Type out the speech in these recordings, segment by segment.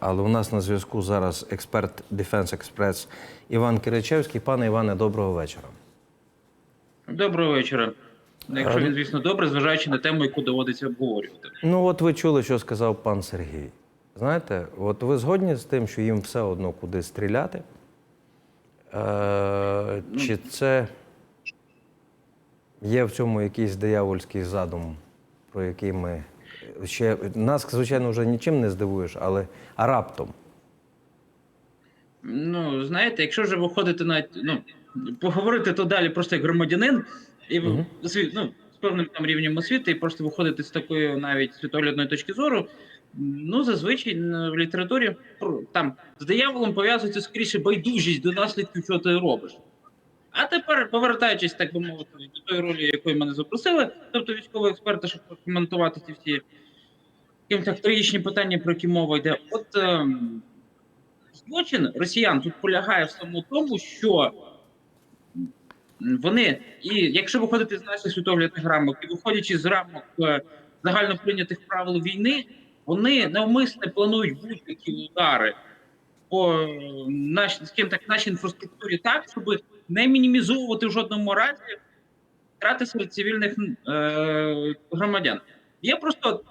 Але у нас на зв'язку зараз експерт Defense Express Іван Киричевський. Пане Іване, доброго вечора. Доброго вечора. Якщо він, звісно, добре, зважаючи на тему, яку доводиться обговорювати. Ну, от ви чули, що сказав пан Сергій. Знаєте, от ви згодні з тим, що їм все одно куди стріляти? Е, чи це є в цьому якийсь диявольський задум, про який ми ще нас, звичайно, вже нічим не здивуєш, але а раптом. Ну, знаєте, якщо вже виходити на ну, поговорити то далі просто як громадянин, і осві- ну, з певним там рівнем освіти, і просто виходити з такої навіть світоглядної точки зору. Ну, зазвичай в літературі там з дияволом пов'язується скоріше байдужість до наслідків, що ти робиш. А тепер, повертаючись, так би мовити, до тої ролі, якої мене запросили, тобто військового експерта, щоб прокоментувати ці всі трагічні питання, про які мова йде. От ем, злочин росіян тут полягає в самому тому, що вони, і якщо виходити з наших світоглядних рамок, і виходячи з рамок е, загально прийнятих правил війни, вони навмисне планують будь-які удари по е, наш, так, нашій інфраструктурі так, щоб не мінімізовувати в жодному разі втрати серед цивільних е, громадян. Є просто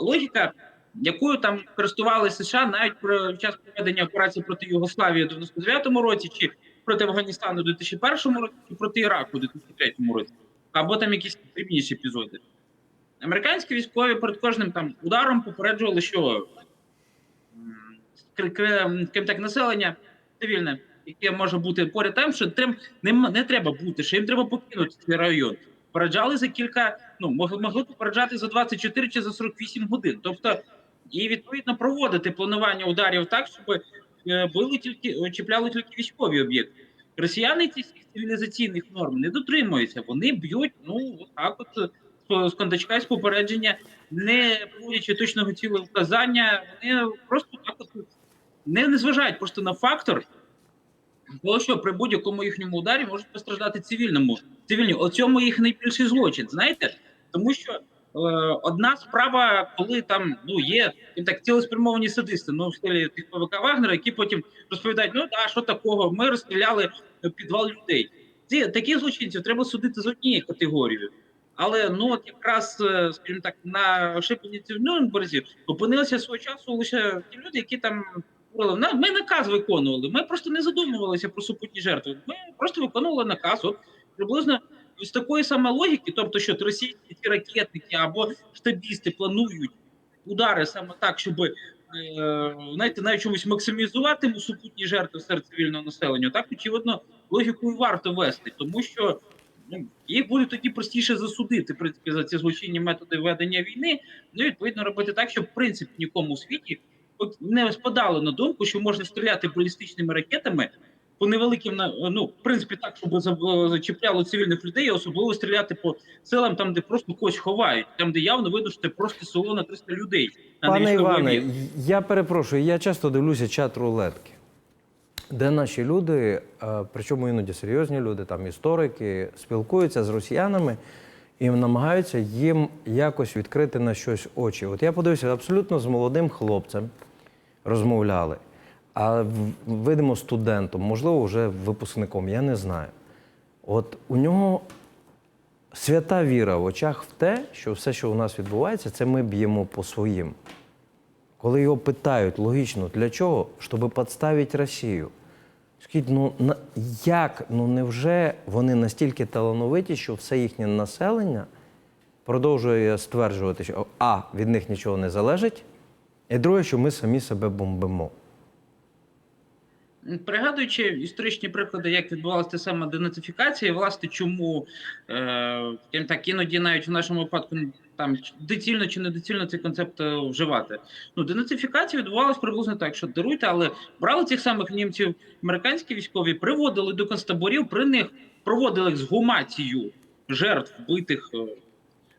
логіка, якою там користувалися США навіть про час проведення операції проти Югославії у 99-му році, чи проти Афганістану у 2001 році, чи проти Іраку у 2003 році, або там якісь дрібніші епізоди. Американські військові перед кожним там ударом попереджували, що м, кр- кр- скажімо так, населення цивільне, яке може бути поряд там, що трим, не, не треба бути, що їм треба покинути цей район. Попереджали за кілька, ну могли, могли попереджати за 24 чи за 48 годин. Тобто, і відповідно проводити планування ударів так, щоб е, були тільки чіпляли тільки військові об'єкти. Росіяни цих цивілізаційних норм не дотримуються. Вони б'ють, ну так, от з- кондачка з попередження, не проводячи точного цілого вказання, вони просто так от не, не зважають просто на фактор того, що при будь-якому їхньому ударі можуть постраждати цивільному цивільні. У цьому їх найбільший злочин. Знаєте, тому що е, одна справа, коли там ну є так цілеспрямовані садисти, ну в стилі тих ПВК Вагнера, які потім розповідають: ну да, що такого, ми розстріляли підвал людей. Ці такі злочинців треба судити з однією категорією. Але ну от якраз, е, скажімо так, на шипениці в Нюрнберзі опинилися свого часу лише ті люди, які там говорили, ми наказ виконували. Ми просто не задумувалися про супутні жертви. Ми просто виконували наказ. От приблизно з такої саме логіки, тобто, що російські ці ракетники або штабісти планують удари саме так, щоб е, знаєте, навіть чомусь максимізувати супутні жертви серед цивільного населення. Так очевидно, логікою варто вести, тому що ну, їх буде тоді простіше засудити в принципі, за ці злочинні методи ведення війни. Ну і відповідно робити так, щоб в принципі нікому у світі не спадало на думку, що можна стріляти балістичними ракетами по невеликим ну, в принципі, так, щоб за- зачіпляло цивільних людей, особливо стріляти по селам, там, де просто когось ховають, там, де явно видно, що це просто село на 300 людей. Пане Іване, я перепрошую, я часто дивлюся чат рулетки, де наші люди, е, причому іноді серйозні люди, там історики, спілкуються з росіянами і намагаються їм якось відкрити на щось очі. От я подивився абсолютно з молодим хлопцем розмовляли, а видимо студентом, можливо, вже випускником, я не знаю. От у нього свята віра в очах в те, що все, що у нас відбувається, це ми б'ємо по своїм. Коли його питають логічно, для чого? Щоб підставити Росію. Скажіть, ну на, як? Ну невже вони настільки талановиті, що все їхнє населення продовжує стверджувати, що А, від них нічого не залежить, і друге, що ми самі себе бомбимо. Пригадуючи історичні приклади, як відбувалася та сама денацифікація, і, власне, чому е, так, іноді навіть в нашому випадку там доцільно чи недоцільно цей концепт е, вживати. Ну, денацифікація відбувалася приблизно так, що даруйте, але брали цих самих німців, американські військові, приводили до концтаборів, при них проводили ексгумацію жертв вбитих, е,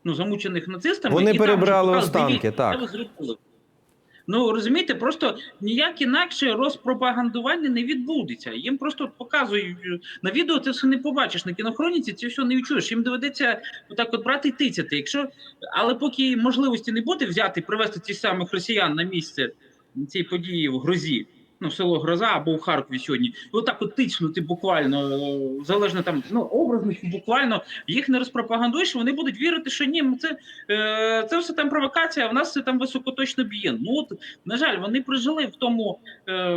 ну замучених нацистами. Вони і перебрали останки, «Дивіться, так. Це ви зробили». Ну розумієте, просто ніяк інакше розпропагандування не відбудеться. Їм просто показують е, на відео. Ти все не побачиш на кінохроніці, це все не відчуєш. Їм доведеться отак от брати і тицяти. Якщо але поки можливості не буде взяти, привезти цих самих росіян на місце цієї події в Грозі. Ну, село Гроза або в Харкові сьогодні. І отак от тиснути буквально, е, залежно там, ну, образно, буквально, їх не розпропагандуєш, вони будуть вірити, що ні, це, е, це все там провокація, в нас це там високоточно б'є. Ну, от, на жаль, вони прожили в тому, е,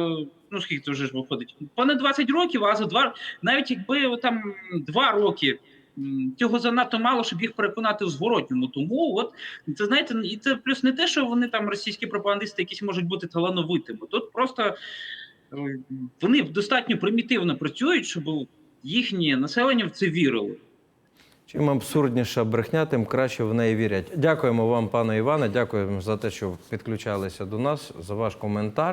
ну, скільки це вже ж виходить, понад 20 років, а за два, навіть якби там два роки, цього занадто мало, щоб їх переконати в зворотньому. Тому от це знаєте, і це плюс не те, що вони там російські пропагандисти якісь можуть бути талановитими. Тут просто е, вони достатньо примітивно працюють, щоб їхнє населення в це вірило. Чим абсурдніша брехня, тим краще в неї вірять. Дякуємо вам, пане Іване. Дякуємо за те, що підключалися до нас, за ваш коментар.